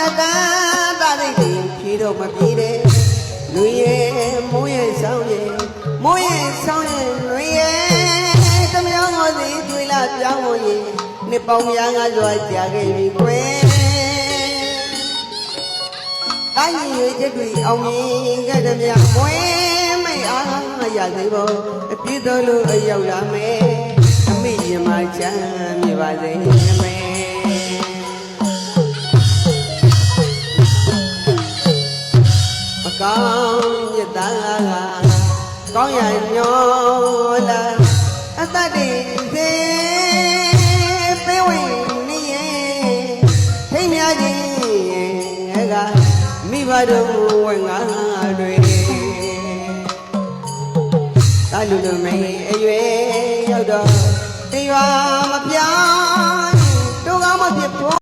ရတန်တာတိတ်တွေဖြေတော့မပြေတဲ့လူရဲ့မိုးရဲ့ဆောင်ရဲ့မိုးရဲ့ဆောင်ရဲ့လူရဲ့တမယောကိုစီတွေ့လာပြောင်းလို့ရင်နှစ်ပေါင်းများငါစွာကြာခဲ့ပြီကွယ်တိုင်းရည်ရွေးချက်တွေအောင်မြင်ခဲ့တဲ့မြမွေမိတ်အားမရသေးဘူးအပြည့်တော်လို့အရောက်လာမယ်အမိရင်မချမ်းမြေပါစေမ ကောင်းရတာကောင်းရညောလာအတတ်တိစေပေးဝင်နေရဲ့ထိမြခြင်းကမိဘတို့ဝင်ငါတွေတာလူလူမိန်အရွယ်ရောက်တော့တေရွာမ